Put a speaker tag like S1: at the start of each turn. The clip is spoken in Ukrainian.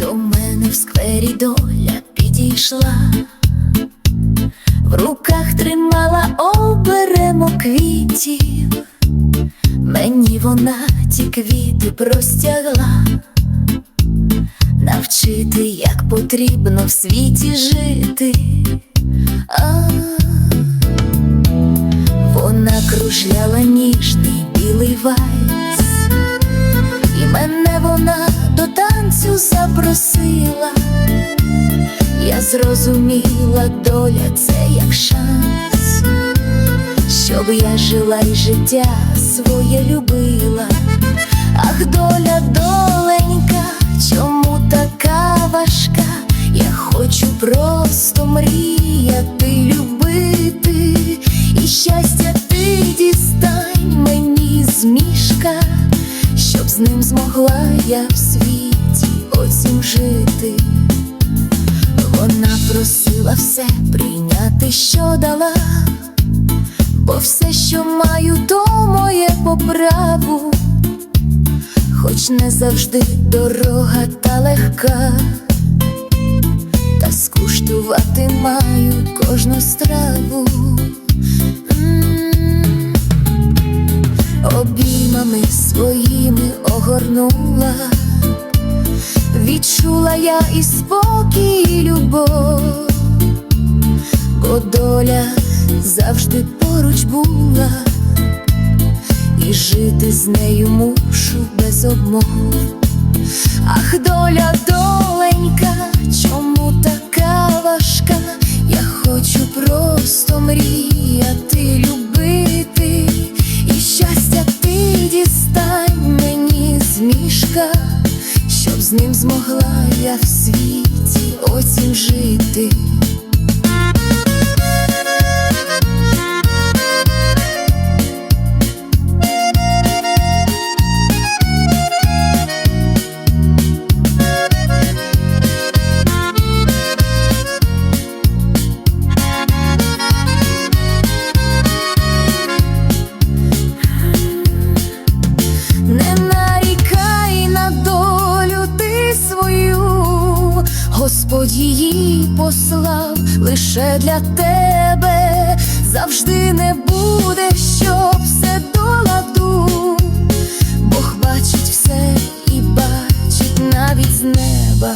S1: До мене в сквері доля підійшла, в руках тримала оберемо квітів, мені вона ті квіти простягла, навчити, як потрібно в світі жити. А вона кружляла ніжний білий вальс, і мене вона танцю запросила. Я зрозуміла, доля це як шанс, щоб я жила і життя своє любила. Ах, доля, доленька, чому така важка? Я хочу просто мріяти, любити, і щастя ти дістань мені з мішка, щоб з ним змогла я в світі оцім жити. Вона просила все прийняти, що дала, бо все, що маю, то моє по праву, хоч не завжди дорога та легка, та скуштувати маю кожну страву. Обіймами своїми огорнула. Відчула я і спокій, і любов, бо доля завжди поруч була, і жити з нею мушу без обмов. Ах, доля, доленька, чому така важка? Я хочу просто мріяти, любити, з ним змогла я в мій послав лише для тебе, завжди не буде, щоб все до ладу, Бог бачить все і бачить навіть з неба.